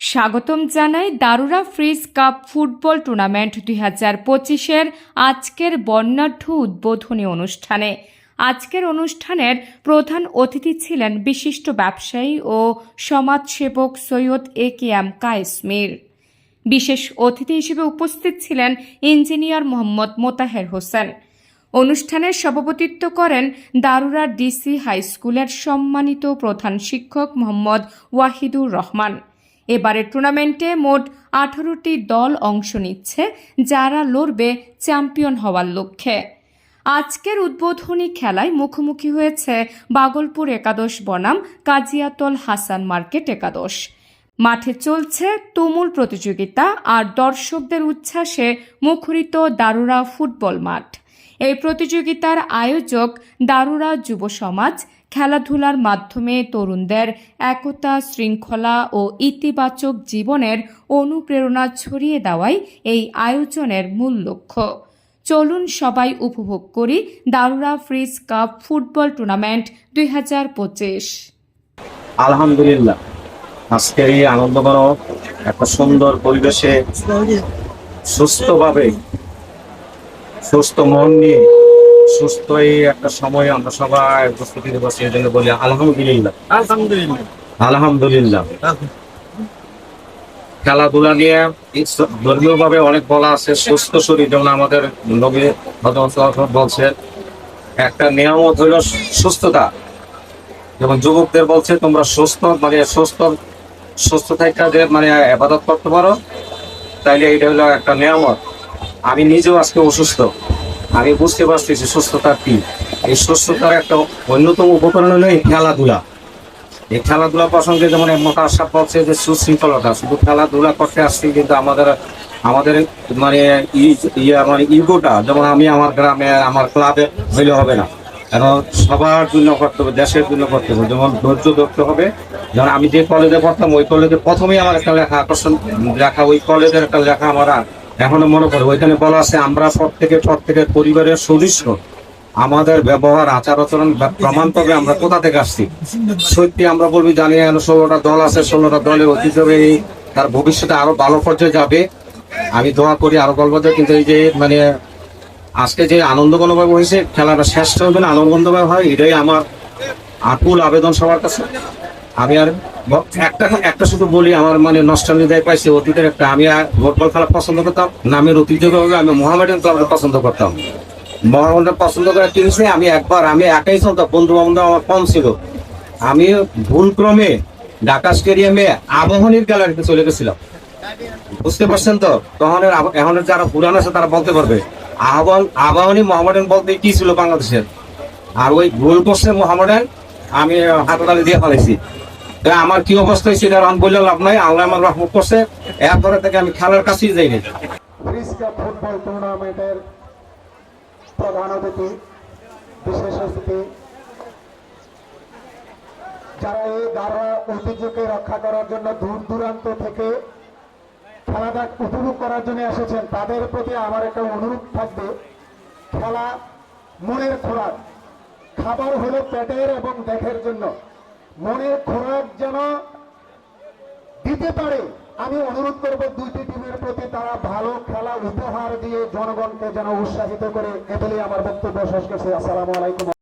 স্বাগতম জানাই Darura fridge cup football tournament দুই হাজার পঁচিশের আজকের বর্ণাঢ্য উদ্বোধনী অনুষ্ঠানে। আজকের অনুষ্ঠানের প্রধান অতিথি ছিলেন বিশিষ্ট ব্যবসায়ী ও সমাজসেবক সৈয়দ এ কে এম কায়েসমির। বিশেষ অতিথি হিসেবে উপস্থিত ছিলেন ইঞ্জিনিয়ার মোহাম্মদ মোতাহের হোসেন। অনুষ্ঠানের সভাপতিত্ব করেন দারুরা ডিসি হাই স্কুলের সম্মানিত প্রধান শিক্ষক মোহাম্মদ ওয়াহিদুর রহমান। এবারের টুর্নামেন্টে মোট আঠারোটি দল অংশ নিচ্ছে, যারা লড়বে চ্যাম্পিয়ন হওয়ার লক্ষ্যে। আজকের উদ্বোধনী খেলায় মুখোমুখি হয়েছে বাগলপুর একাদশ বনাম, কাজিয়াতল হাসান মার্কেট একাদশ। মাঠে চলছে তুমুল প্রতিযোগিতা আর দর্শকদের উচ্ছ্বাসে মুখরিত দারুরা ফুটবল মাঠ। এই প্রতিযোগিতার আয়োজক দারুরা যুব সমাজ খেলাধুলার মাধ্যমে তরুণদের একতা, শৃঙ্খলা ও ইতিবাচক জীবনের অনুপ্রেরণা ছড়িয়ে দেওয়াই এই আয়োজনের মূল লক্ষ্য। চলুন সবাই উপভোগ করি দারুরা ফ্রিজ কাপ ফুটবল টুর্নামেন্ট দুই হাজার পঁচিশ। আলহামদুলিল্লাহ। আজকের এই আনন্দঘন একটা সুন্দর পরিবেশে সুস্থভাবে সুস্থ মন নিয়ে সুস্থ এই একটা সময় আমরা সবাই প্রস্তুতি বসে এই জন্য বলি আলহামদুলিল্লাহ। আলহামদুলিল্লাহ। আলহামদুলিল্লাহ। খেলাধুলা নিয়ে ধর্মীয় ভাবে অনেক বলা আছে সুস্থ শরীর যেমন আমাদের নবী বলছে একটা নিয়ামত হইল সুস্থতা। যেমন যুবকদের বলছে তোমরা সুস্থ মানে সুস্থ সুস্থ থাকা যে মানে আবাদত করতে পারো তাইলে এটা হলো একটা নিয়ামত। আমি নিজেও আজকে অসুস্থ। আমি বুঝতে পারছি যে সুস্থতা কি। এই সুস্থতার একটা অন্যতম উপকরণ হলো এই খেলাধুলা। এই খেলাধুলা প্রসঙ্গে যেমন মোটা আশা বলছে যে সুশৃঙ্খলতা, শুধু খেলাধুলা করতে আসছি কিন্তু আমাদের আমাদের মানে ই- মানে ইগোটা, যেমন আমি আমার গ্রামে আমার ক্লাবে হইলে হবে না। কেন সবার জন্য করতে হবে দেশের জন্য করতে হবে যেমন ধৈর্য ধরতে হবে। যেমন আমি যে কলেজে পড়তাম, ওই কলেজে প্রথমেই আমার একটা লেখা আকর্ষণ, লেখা, ওই কলেজের একটা লেখা আমার এখনও মনে পড়ে ওইখানে বলা আছে আমরা প্রত্যেকের প্রত্যেকের পরিবারের সদস্য আমাদের ব্যবহার আচার আচরণ প্রমাণ পাবে আমরা কোথা থেকে আসছি? সত্যি আমরা বলবি জানি এখন ষোলোটা দল আছে ষোলোটা দলে অতীত হবে এই তার ভবিষ্যতে আরও ভালো পর্যায়ে যাবে। আমি দোয়া করি আরও গল্প কিন্তু এই যে মানে আজকে যে আনন্দ আনন্দঘনভাবে হয়েছে খেলাটা শেষ হবে না আনন্দঘনভাবে হয় এটাই আমার আকুল আবেদন সবার কাছে। আমি আর একটা একটা শুধু বলি, আমার মানে নষ্টালিদায় পাইছে অতীতের একটা। আমি আর ফুটবল খেলা পছন্দ করতাম নামের ঐতিহ্যভাবে আমি মোহামেডান ক্লাবকে পছন্দ করতাম। মোহামেডান পছন্দ করে কিনছে আমি একবার, আমি একাই চলতাম। বন্ধু বান্ধব আমার কম ছিল। আমি ভুলক্রমে ঢাকা স্টেডিয়ামে আবহনীর গ্যালারিতে চলে গেছিলাম। বুঝতে পারছেন তো? তখন এখন যারা পুরান আছে, তারা বলতে পারবে। আহ্বান আবাহনী মোহামেডান বলতে কি ছিল বাংলাদেশের? আর ওই ভুল করছে মোহামেডান আমি হাততালি দিয়ে ফেলেছি আমার কি অবস্থা হয়েছে আমি বললে লাভ নাই, আল্লাহ আমার রহমত করছে, এরপরে থেকে আমি খেলার কাছেই যাইনি ফ্রিজ ফুটবল টুর্নামেন্টের প্রধান অতিথি, বিশেষ অতিথি, যারা এই দারুয়া ঐতিহ্যকে রক্ষা করার জন্য দূর দূরান্ত থেকে খেলাটা উপভোগ করার জন্য এসেছেন, তাদের প্রতি আমার একটা অনুরোধ থাকবে, খেলা মনের খোরাক। খাবার হলো পেটের এবং দেখের জন্য। মনের খোরাক যেন দিতে পারে। আমি অনুরোধ করব দুইটি টিমের প্রতি তারা ভালো খেলা উপহার দিয়ে জনগণকে যেন উৎসাহিত করে। এ বলে আমার বক্তব্য শেষ করছে। আসসালামু আলাইকুম।